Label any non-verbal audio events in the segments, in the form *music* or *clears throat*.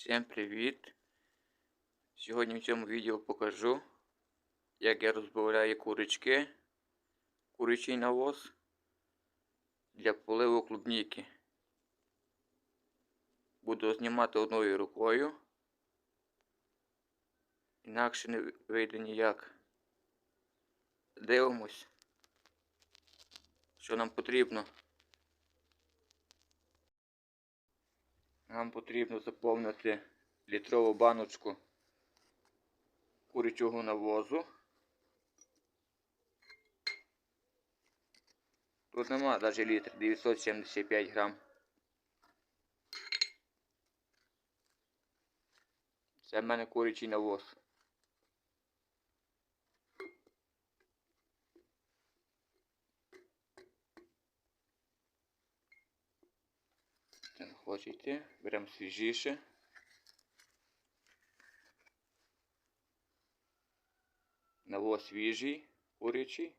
Всім привіт! Сьогодні в цьому відео покажу, як я розбавляю курочки, курячий навоз для поливу клубніки. Буду знімати одною рукою, інакше не вийде ніяк. Дивимось, що нам потрібно. Нам потрібно заповнити літрову баночку курячого навозу. Тут нема навіть літр 975 грам. Це в мене курячий навоз. Це не хоче йти. Беремо свіжіше. Навоз свіжий, курячий.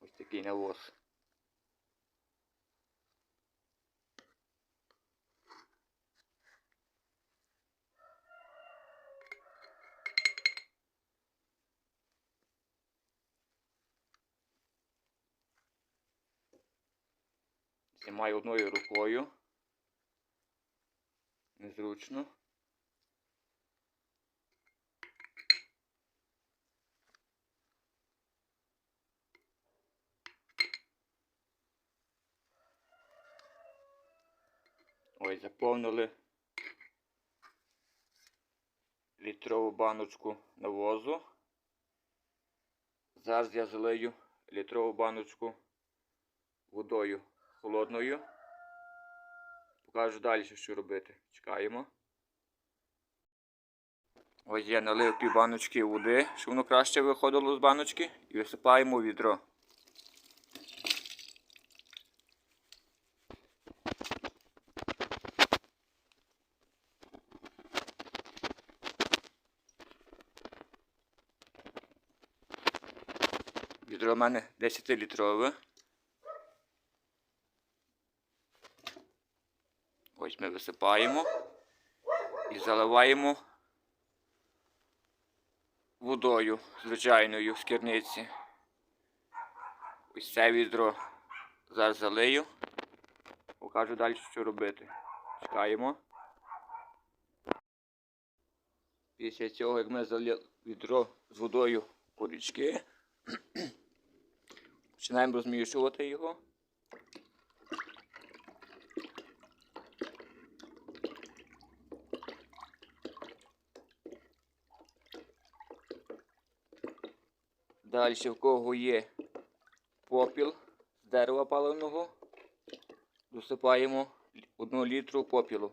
Ось такий навоз. Знімаю одною рукою. Незручно. Ось заповнили літрову баночку навозу. Зараз я залию літрову баночку водою холодною. Покажу далі, що робити. Чекаємо. Ось я налив пів баночки води, щоб воно краще виходило з баночки, і висипаємо у відро. Відро в мене 10-літрове. Ось ми висипаємо і заливаємо водою звичайною з керниці. Ось це відро зараз залию. Покажу далі, що робити. Чекаємо. Після цього, як ми залили відро з водою курячки, *clears throat* починаємо розмішувати його. Далі в кого є попіл з дерева паливного, досипаємо одну літру попілу.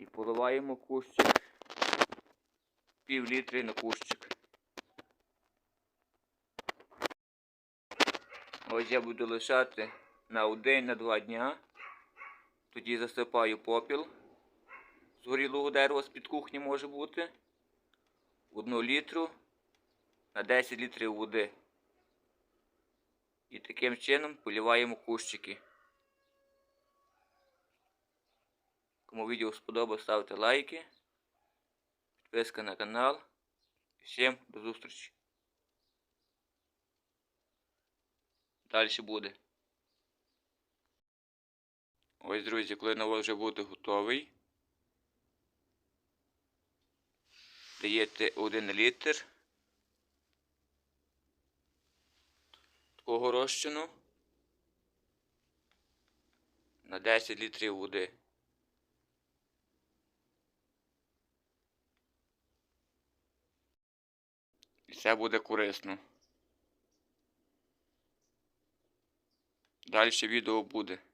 І поливаємо кущик пів літри на кущик. Ось я буду лишати на один на два дня. Тоді засипаю попіл. З горілого дерева з-під кухні може бути. Одну літру на 10 літрів води. І таким чином поліваємо кущики. Кому відео сподобалось, ставте лайки. Підписка на канал. Всім до зустрічі. Далі буде. Ось, друзі, коли навоз вже буде готовий, даєте 1 літр такого розчину на 10 літрів води. І це буде корисно. Далі відео буде.